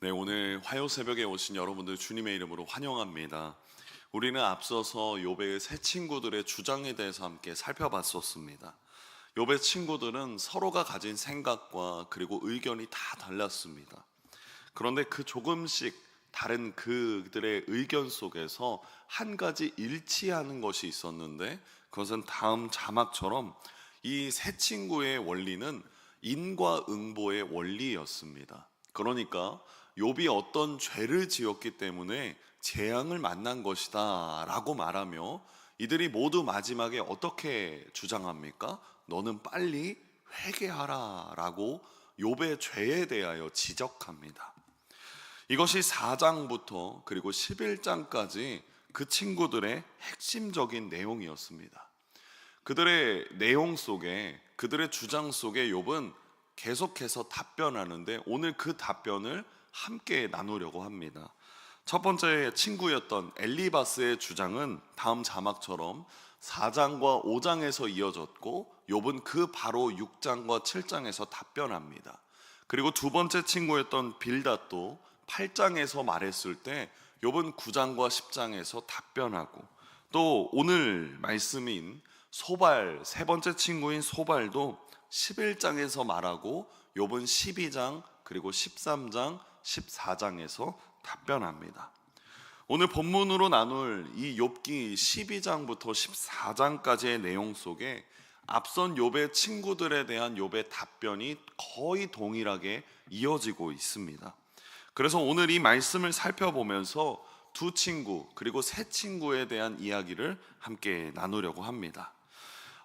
네, 오늘 화요 새벽에 오신 여러분들 주님의 이름으로 환영합니다. 우리는 앞서서 욥의 세 친구들의 주장에 대해서 함께 살펴봤었습니다. 욥의 친구들은 서로가 가진 생각과 그리고 의견이 다 달랐습니다. 그런데 그 조금씩 다른 그들의 의견 속에서 한 가지 일치하는 것이 있었는데 그것은 다음 자막처럼 이 세 친구의 원리는 인과 응보의 원리였습니다. 그러니까 욥이 어떤 죄를 지었기 때문에 재앙을 만난 것이다라고 말하며 이들이 모두 마지막에 어떻게 주장합니까? 너는 빨리 회개하라라고 욥의 죄에 대하여 지적합니다. 이것이 4장부터 그리고 11장까지 그 친구들의 핵심적인 내용이었습니다. 그들의 내용 속에 그들의 주장 속에 욥은 계속해서 답변하는데 오늘 그 답변을 함께 나누려고 합니다. 첫 번째 친구였던 엘리바스의 주장은 다음 자막처럼 4장과 5장에서 이어졌고 욥은 그 바로 6장과 7장에서 답변합니다. 그리고 두 번째 친구였던 빌닷도 8장에서 말했을 때 욥은 9장과 10장에서 답변하고 또 오늘 말씀인 소발 세 번째 친구인 소발도 11장에서 말하고 욥은 12장 그리고 13장 14장에서 답변합니다. 오늘 본문으로 나눌 이 욥기 12장부터 14장까지의 내용 속에 앞선 욥의 친구들에 대한 욥의 답변이 거의 동일하게 이어지고 있습니다. 그래서 오늘 이 말씀을 살펴보면서 두 친구 그리고 세 친구에 대한 이야기를 함께 나누려고 합니다.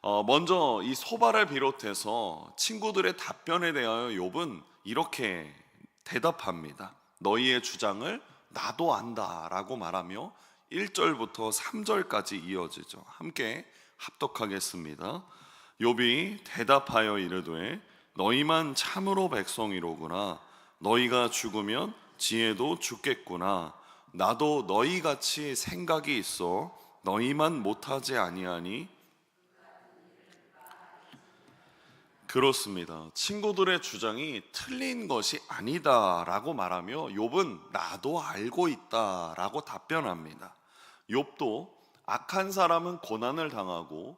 어, 먼저 이 소발을 비롯해서 친구들의 답변에 대하여 욥은 이렇게 대답합니다. 너희의 주장을 나도 안다 라고 말하며 1절부터 3절까지 이어지죠. 함께 합독하겠습니다. 욥이 대답하여 이르되 너희만 참으로 백성이로구나 너희가 죽으면 지혜도 죽겠구나 나도 너희 같이 생각이 있어 너희만 못하지 아니하니 그렇습니다. 친구들의 주장이 틀린 것이 아니다라고 말하며 욥은 나도 알고 있다라고 답변합니다. 욥도 악한 사람은 고난을 당하고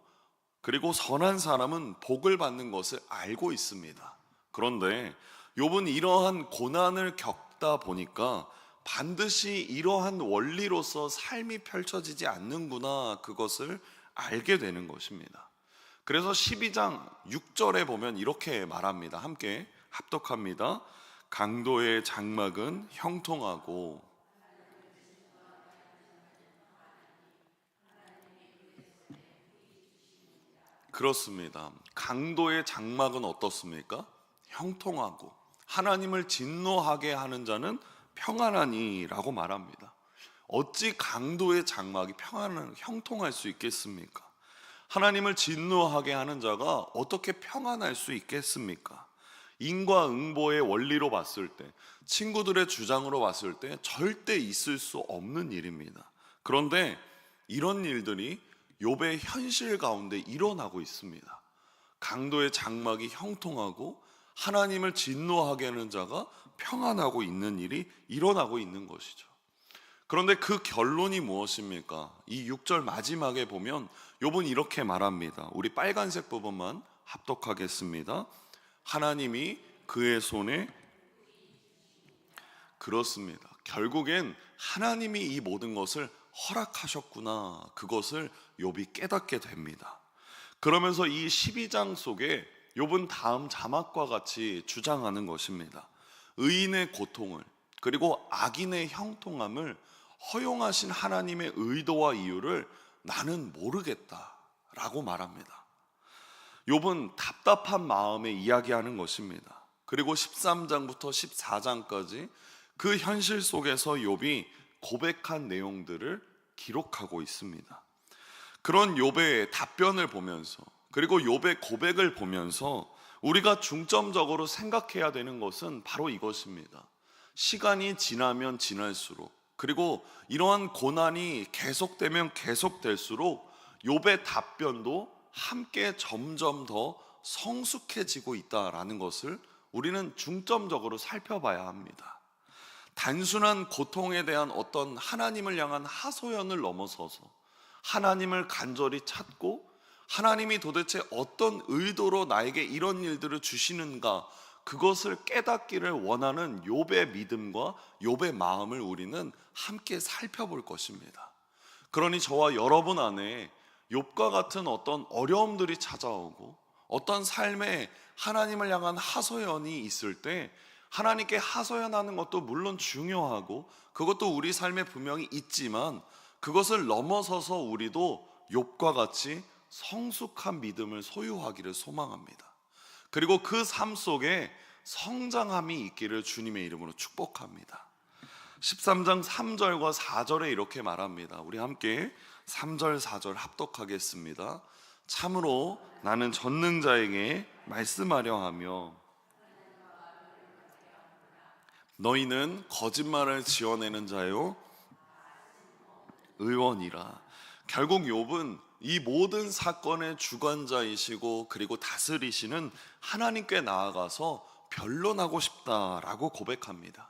그리고 선한 사람은 복을 받는 것을 알고 있습니다. 그런데 욥은 이러한 고난을 겪다 보니까 반드시 이러한 원리로서 삶이 펼쳐지지 않는구나 그것을 알게 되는 것입니다. 그래서 12장 6절에 보면 이렇게 말합니다. 함께 합독합니다. 강도의 장막은 형통하고 그렇습니다. 강도의 장막은 어떻습니까? 형통하고 하나님을 진노하게 하는 자는 평안하니라고 말합니다. 어찌 강도의 장막이 평안한 형통할 수 있겠습니까? 하나님을 진노하게 하는 자가 어떻게 평안할 수 있겠습니까? 인과응보의 원리로 봤을 때, 친구들의 주장으로 봤을 때 절대 있을 수 없는 일입니다. 그런데 이런 일들이 욥의 현실 가운데 일어나고 있습니다. 강도의 장막이 형통하고 하나님을 진노하게 하는 자가 평안하고 있는 일이 일어나고 있는 것이죠. 그런데 그 결론이 무엇입니까? 이 6절 마지막에 보면 욥은 이렇게 말합니다. 우리 빨간색 부분만 합독하겠습니다. 하나님이 그의 손에 그렇습니다. 결국엔 하나님이 이 모든 것을 허락하셨구나. 그것을 욥이 깨닫게 됩니다. 그러면서 이 12장 속에 욥은 다음 자막과 같이 주장하는 것입니다. 의인의 고통을 그리고 악인의 형통함을 허용하신 하나님의 의도와 이유를 나는 모르겠다라고 말합니다. 욥은 답답한 마음에 이야기하는 것입니다. 그리고 13장부터 14장까지 그 현실 속에서 욥이 고백한 내용들을 기록하고 있습니다. 그런 욥의 답변을 보면서 그리고 욥의 고백을 보면서 우리가 중점적으로 생각해야 되는 것은 바로 이것입니다. 시간이 지나면 지날수록 그리고 이러한 고난이 계속되면 계속될수록 욥의 답변도 함께 점점 더 성숙해지고 있다라는 것을 우리는 중점적으로 살펴봐야 합니다. 단순한 고통에 대한 어떤 하나님을 향한 하소연을 넘어서서 하나님을 간절히 찾고 하나님이 도대체 어떤 의도로 나에게 이런 일들을 주시는가 그것을 깨닫기를 원하는 욥의 믿음과 욥의 마음을 우리는 함께 살펴볼 것입니다. 그러니 저와 여러분 안에 욥과 같은 어떤 어려움들이 찾아오고 어떤 삶에 하나님을 향한 하소연이 있을 때 하나님께 하소연하는 것도 물론 중요하고 그것도 우리 삶에 분명히 있지만 그것을 넘어서서 우리도 욥과 같이 성숙한 믿음을 소유하기를 소망합니다. 그리고 그 삶 속에 성장함이 있기를 주님의 이름으로 축복합니다. 13장 3절과 4절에 이렇게 말합니다. 우리 함께 3절 4절 합독하겠습니다. 참으로 나는 전능자에게 말씀하려 하며 너희는 거짓말을 지어내는 자요 의원이라. 결국 욥은 이 모든 사건의 주관자이시고 그리고 다스리시는 하나님께 나아가서 변론하고 싶다라고 고백합니다.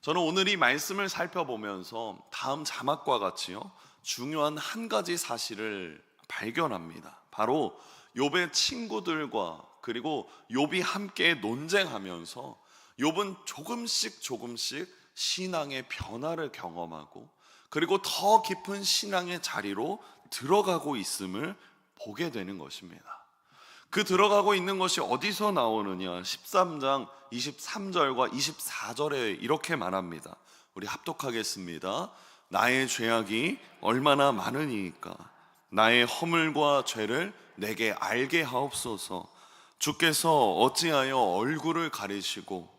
저는 오늘 이 말씀을 살펴보면서 다음 자막과 같이요 중요한 한 가지 사실을 발견합니다. 바로 욥의 친구들과 그리고 욥이 함께 논쟁하면서 욥은 조금씩 조금씩 신앙의 변화를 경험하고 그리고 더 깊은 신앙의 자리로 들어가고 있음을 보게 되는 것입니다. 그 들어가고 있는 것이 어디서 나오느냐? 13장 23절과 24절에 이렇게 말합니다. 우리 합독하겠습니다. 나의 죄악이 얼마나 많으니까 나의 허물과 죄를 내게 알게 하옵소서. 주께서 어찌하여 얼굴을 가리시고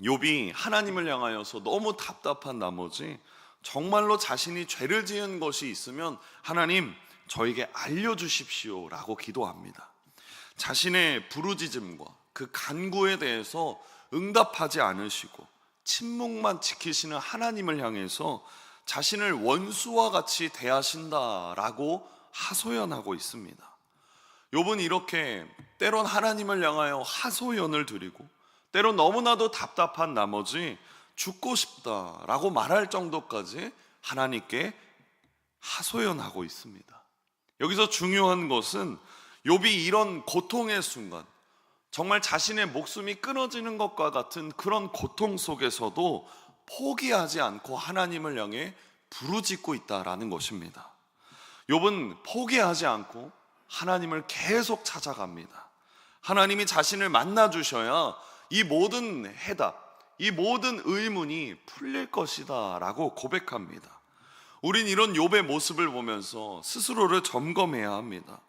욥이 하나님을 향하여서 너무 답답한 나머지 정말로 자신이 죄를 지은 것이 있으면 하나님 저에게 알려주십시오라고 기도합니다. 자신의 부르짖음과 그 간구에 대해서 응답하지 않으시고 침묵만 지키시는 하나님을 향해서 자신을 원수와 같이 대하신다라고 하소연하고 있습니다. 욥은 이렇게 때론 하나님을 향하여 하소연을 드리고 때론 너무나도 답답한 나머지 죽고 싶다라고 말할 정도까지 하나님께 하소연하고 있습니다. 여기서 중요한 것은 욥이 이런 고통의 순간 정말 자신의 목숨이 끊어지는 것과 같은 그런 고통 속에서도 포기하지 않고 하나님을 향해 부르짖고 있다라는 것입니다. 욥은 포기하지 않고 하나님을 계속 찾아갑니다. 하나님이 자신을 만나 주셔야 이 모든 해답, 이 모든 의문이 풀릴 것이다 라고 고백합니다. 우린 이런 욥의 모습을 보면서 스스로를 점검해야 합니다.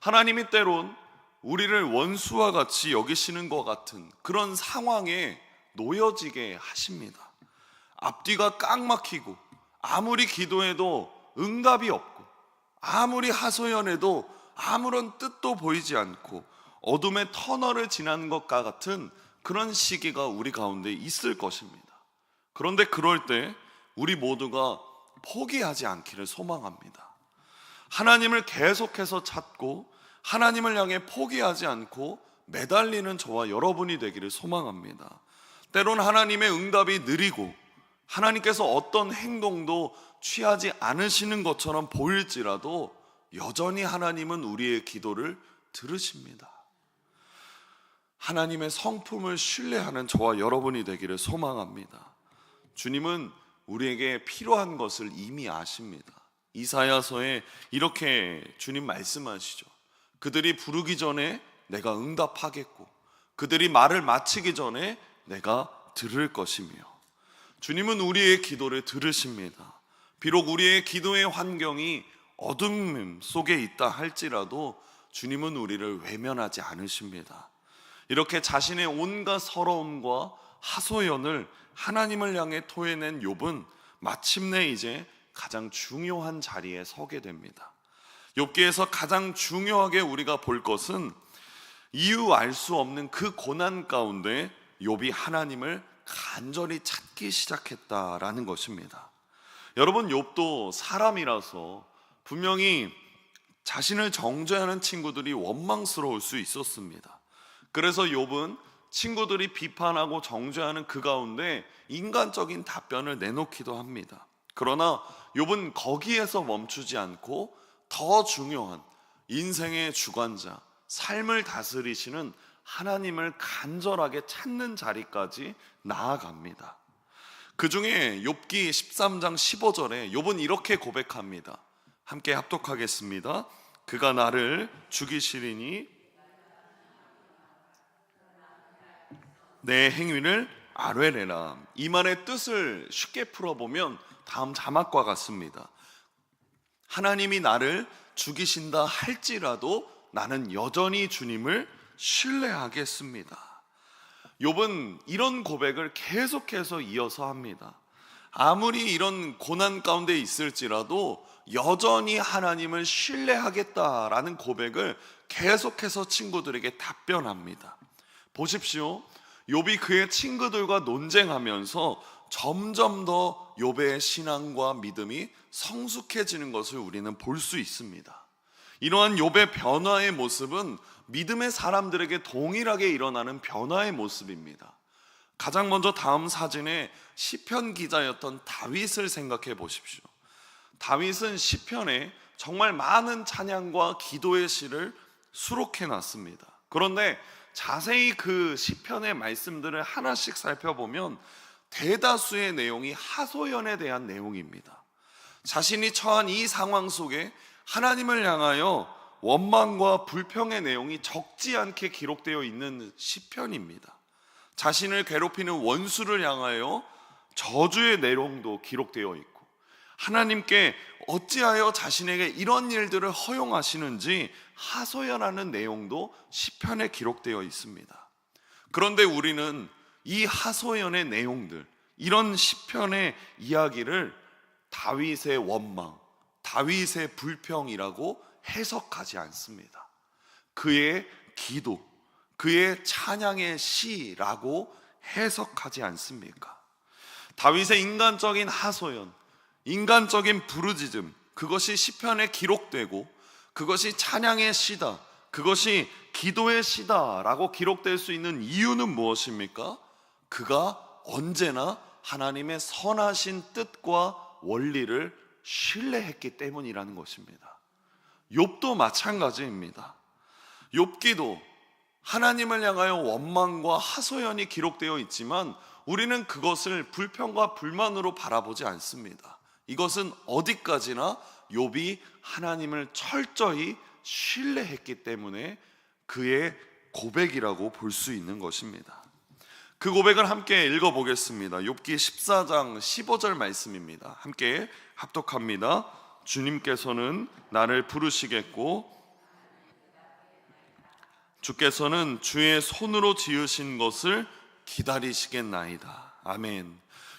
하나님이 때론 우리를 원수와 같이 여기시는 것 같은 그런 상황에 놓여지게 하십니다. 앞뒤가 꽉 막히고 아무리 기도해도 응답이 없고 아무리 하소연해도 아무런 뜻도 보이지 않고 어둠의 터널을 지나는 것과 같은 그런 시기가 우리 가운데 있을 것입니다. 그런데 그럴 때 우리 모두가 포기하지 않기를 소망합니다. 하나님을 계속해서 찾고 하나님을 향해 포기하지 않고 매달리는 저와 여러분이 되기를 소망합니다. 때론 하나님의 응답이 느리고 하나님께서 어떤 행동도 취하지 않으시는 것처럼 보일지라도 여전히 하나님은 우리의 기도를 들으십니다. 하나님의 성품을 신뢰하는 저와 여러분이 되기를 소망합니다. 주님은 우리에게 필요한 것을 이미 아십니다. 이사야서에 이렇게 주님 말씀하시죠. 그들이 부르기 전에 내가 응답하겠고 그들이 말을 마치기 전에 내가 들을 것이며 주님은 우리의 기도를 들으십니다. 비록 우리의 기도의 환경이 어둠 속에 있다 할지라도 주님은 우리를 외면하지 않으십니다. 이렇게 자신의 온갖 서러움과 하소연을 하나님을 향해 토해낸 욥은 마침내 이제 가장 중요한 자리에 서게 됩니다. 욥기에서 가장 중요하게 우리가 볼 것은 이유 알 수 없는 그 고난 가운데 욥이 하나님을 간절히 찾기 시작했다라는 것입니다. 여러분 욥도 사람이라서 분명히 자신을 정죄하는 친구들이 원망스러울 수 있었습니다. 그래서 욥은 친구들이 비판하고 정죄하는 그 가운데 인간적인 답변을 내놓기도 합니다. 그러나 욥은 거기에서 멈추지 않고 더 중요한 인생의 주관자, 삶을 다스리시는 하나님을 간절하게 찾는 자리까지 나아갑니다. 그 중에 욥기 13장 15절에 욥은 이렇게 고백합니다. 함께 합독하겠습니다. 그가 나를 죽이시리니 내 행위를 아뢰래라. 이 말의 뜻을 쉽게 풀어보면 다음 자막과 같습니다. 하나님이 나를 죽이신다 할지라도 나는 여전히 주님을 신뢰하겠습니다. 욥은 이런 고백을 계속해서 이어서 합니다. 아무리 이런 고난 가운데 있을지라도 여전히 하나님을 신뢰하겠다라는 고백을 계속해서 친구들에게 답변합니다. 보십시오. 욥이 그의 친구들과 논쟁하면서 점점 더 욥의 신앙과 믿음이 성숙해지는 것을 우리는 볼 수 있습니다. 이러한 욥의 변화의 모습은 믿음의 사람들에게 동일하게 일어나는 변화의 모습입니다. 가장 먼저 다음 사진에 시편 기자였던 다윗을 생각해 보십시오. 다윗은 시편에 정말 많은 찬양과 기도의 시를 수록해 놨습니다. 그런데 자세히 그 시편의 말씀들을 하나씩 살펴보면 대다수의 내용이 하소연에 대한 내용입니다. 자신이 처한 이 상황 속에 하나님을 향하여 원망과 불평의 내용이 적지 않게 기록되어 있는 시편입니다. 자신을 괴롭히는 원수를 향하여 저주의 내용도 기록되어 있고 하나님께 어찌하여 자신에게 이런 일들을 허용하시는지 하소연하는 내용도 시편에 기록되어 있습니다. 그런데 우리는 이 하소연의 내용들, 이런 시편의 이야기를 다윗의 원망, 다윗의 불평이라고 해석하지 않습니다. 그의 기도, 그의 찬양의 시라고 해석하지 않습니까? 다윗의 인간적인 하소연, 인간적인 부르짖음, 그것이 시편에 기록되고 그것이 찬양의 시다, 그것이 기도의 시다라고 기록될 수 있는 이유는 무엇입니까? 그가 언제나 하나님의 선하신 뜻과 원리를 신뢰했기 때문이라는 것입니다. 욥도 마찬가지입니다. 욥기도 하나님을 향하여 원망과 하소연이 기록되어 있지만 우리는 그것을 불평과 불만으로 바라보지 않습니다. 이것은 어디까지나 욥이 하나님을 철저히 신뢰했기 때문에 그의 고백이라고 볼 수 있는 것입니다. 그 고백을 함께 읽어 보겠습니다. 욥기 14장 15절 말씀입니다. 함께 합독합니다. 주님께서는 나를 부르시겠고 주께서는 주의 손으로 지으신 것을 기다리시겠나이다. 아멘.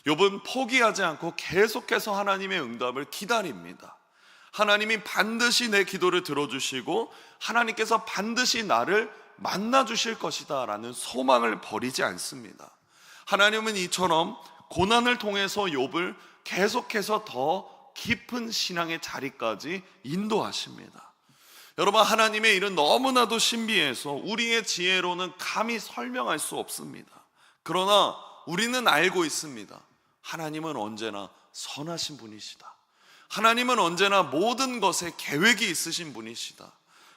욥은 포기하지 않고 계속해서 하나님의 응답을 기다립니다. 하나님이 반드시 내 기도를 들어주시고 하나님께서 반드시 나를 만나 주실 것이다 라는 소망을 버리지 않습니다. 하나님은 이처럼 고난을 통해서 욥을 계속해서 더 깊은 신앙의 자리까지 인도하십니다. 여러분 하나님의 일은 너무나도 신비해서 우리의 지혜로는 감히 설명할 수 없습니다. 그러나 우리는 알고 있습니다. 하나님은 언제나 선하신 분이시다. 하나님은 언제나 모든 것에 계획이 있으신 분이시다.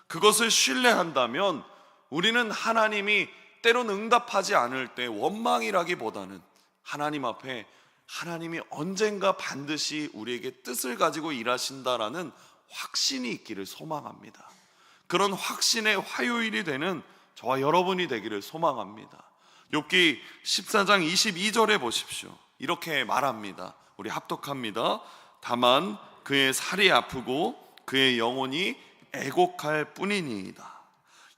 그것을 신뢰한다면 우리는 하나님이 때론 응답하지 않을 때 원망이라기보다는 하나님 앞에 하나님이 언젠가 반드시 우리에게 뜻을 가지고 일하신다라는 확신이 있기를 소망합니다. 그런 확신의 화요일이 되는 저와 여러분이 되기를 소망합니다. 욥기 14장 22절에 보십시오. 이렇게 말합니다. 우리 합독합니다. 다만 그의 살이 아프고 그의 영혼이 애곡할 뿐이니이다.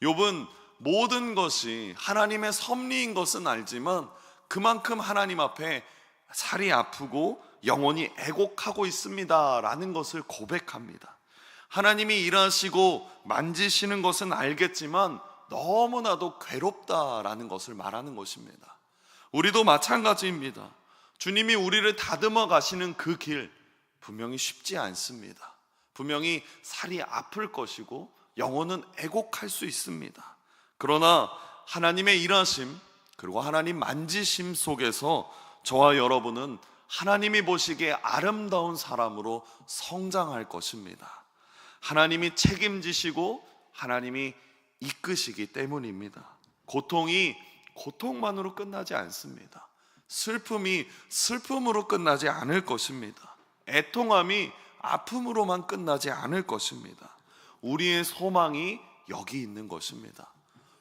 욥은 모든 것이 하나님의 섭리인 것은 알지만 그만큼 하나님 앞에 살이 아프고 영혼이 애곡하고 있습니다라는 것을 고백합니다. 하나님이 일하시고 만지시는 것은 알겠지만 너무나도 괴롭다라는 것을 말하는 것입니다. 우리도 마찬가지입니다. 주님이 우리를 다듬어 가시는 그 길 분명히 쉽지 않습니다. 분명히 살이 아플 것이고 영혼은 애곡할 수 있습니다. 그러나 하나님의 일하심 그리고 하나님 만지심 속에서 저와 여러분은 하나님이 보시기에 아름다운 사람으로 성장할 것입니다. 하나님이 책임지시고 하나님이 이끄시기 때문입니다. 고통이 고통만으로 끝나지 않습니다. 슬픔이 슬픔으로 끝나지 않을 것입니다. 애통함이 아픔으로만 끝나지 않을 것입니다. 우리의 소망이 여기 있는 것입니다.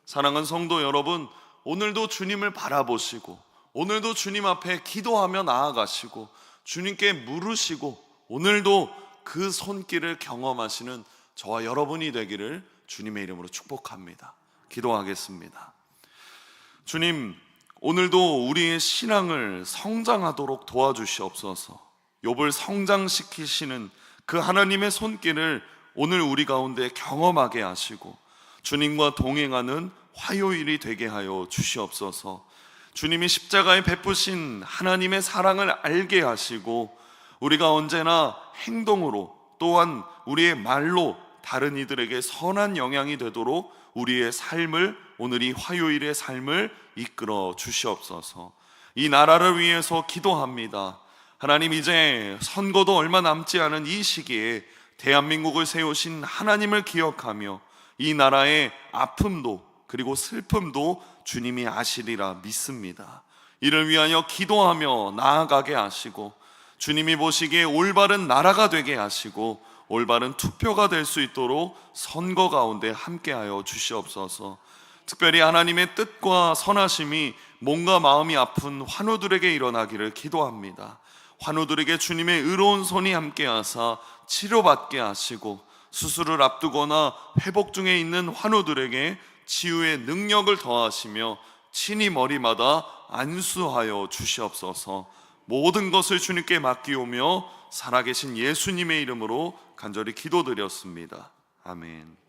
사랑하는 성도 여러분, 오늘도 주님을 바라보시고, 오늘도 주님 앞에 기도하며 나아가시고, 주님께 물으시고, 오늘도 그 손길을 경험하시는 저와 여러분이 되기를 주님의 이름으로 축복합니다. 기도하겠습니다. 주님, 오늘도 우리의 신앙을 성장하도록 도와주시옵소서. 욥을 성장시키시는 그 하나님의 손길을 오늘 우리 가운데 경험하게 하시고 주님과 동행하는 화요일이 되게 하여 주시옵소서. 주님이 십자가에 베푸신 하나님의 사랑을 알게 하시고 우리가 언제나 행동으로 또한 우리의 말로 다른 이들에게 선한 영향이 되도록 우리의 삶을 오늘 이 화요일의 삶을 이끌어 주시옵소서. 이 나라를 위해서 기도합니다. 하나님 이제 선거도 얼마 남지 않은 이 시기에 대한민국을 세우신 하나님을 기억하며 이 나라의 아픔도 그리고 슬픔도 주님이 아시리라 믿습니다. 이를 위하여 기도하며 나아가게 하시고 주님이 보시기에 올바른 나라가 되게 하시고 올바른 투표가 될 수 있도록 선거 가운데 함께하여 주시옵소서. 특별히 하나님의 뜻과 선하심이 몸과 마음이 아픈 환우들에게 일어나기를 기도합니다. 환우들에게 주님의 의로운 손이 함께하사 치료받게 하시고 수술을 앞두거나 회복 중에 있는 환우들에게 치유의 능력을 더하시며 친히 머리마다 안수하여 주시옵소서. 모든 것을 주님께 맡기오며 살아계신 예수님의 이름으로 간절히 기도드렸습니다. 아멘.